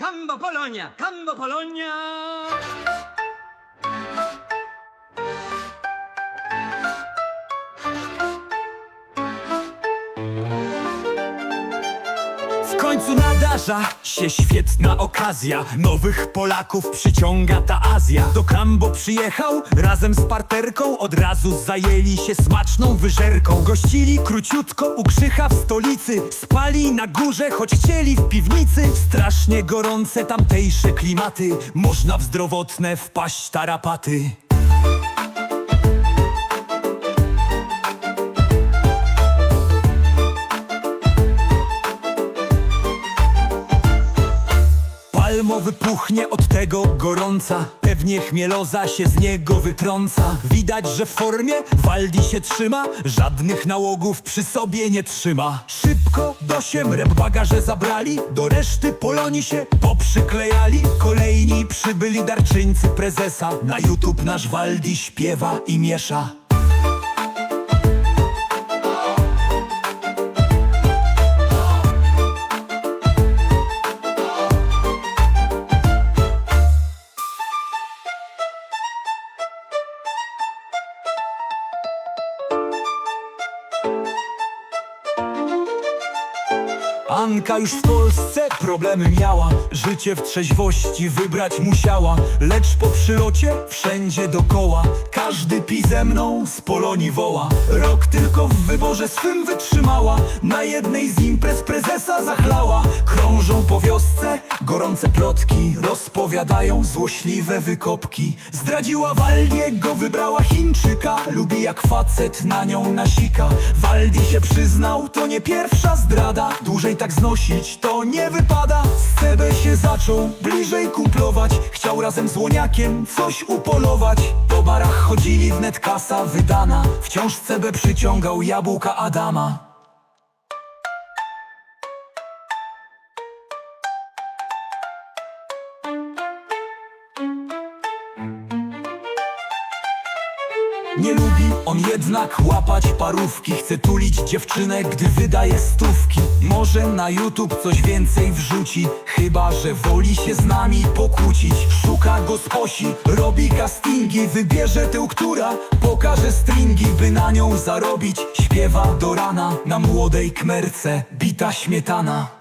Cambo Polonia, Cambo Polonia! Końcu nadarza się świetna okazja. Nowych Polaków przyciąga ta Azja. Do Kambo przyjechał razem z parterką Od razu zajęli się smaczną wyżerką. Gościli króciutko u Krzycha w stolicy. Spali na górze, choć chcieli w piwnicy. Strasznie gorące tamtejsze klimaty. Można w zdrowotne wpaść tarapaty Palmowy puchnie od tego gorąca. Pewnie chmieloza się z niego wytrąca. Widać, że w formie Waldi się trzyma. Żadnych nałogów przy sobie nie trzyma. Szybko do siem rep bagaże zabrali. Do reszty Polonii się poprzyklejali. Kolejni przybyli darczyńcy prezesa. Na YouTube nasz Waldi śpiewa i miesza Anka już w Polsce problemy miała. Życie w trzeźwości wybrać musiała. Lecz po przylocie wszędzie dokoła. Każdy pi ze mną z Polonii woła. Rok tylko w wyborze swym wytrzymała. Na jednej z imprez prezesa zachlała. Krążą po wiosce gorące plotki Rozpowiadają złośliwe wykopki. Zdradziła Waldiego, wybrała Chińczyka. Lubi jak facet na nią nasika. Waldi się przyznał, to nie pierwsza zdrada. Dłużej tak znosić to nie wypada. Z Sebe się zaczął bliżej kumplować Chciał razem z Łoniakiem coś upolować. Po barach chodzili wnet kasa wydana. Wciąż Cebe przyciągał jabłka Adama Nie lubi on jednak łapać parówki. Chce tulić dziewczynę, gdy wydaje stówki. Może na YouTube coś więcej wrzuci. Chyba, że woli się z nami pokłócić. Szuka go sposi, robi castingi. Wybierze tę, która pokaże stringi By na nią zarobić. Śpiewa do rana na młodej kmerce. Bita śmietana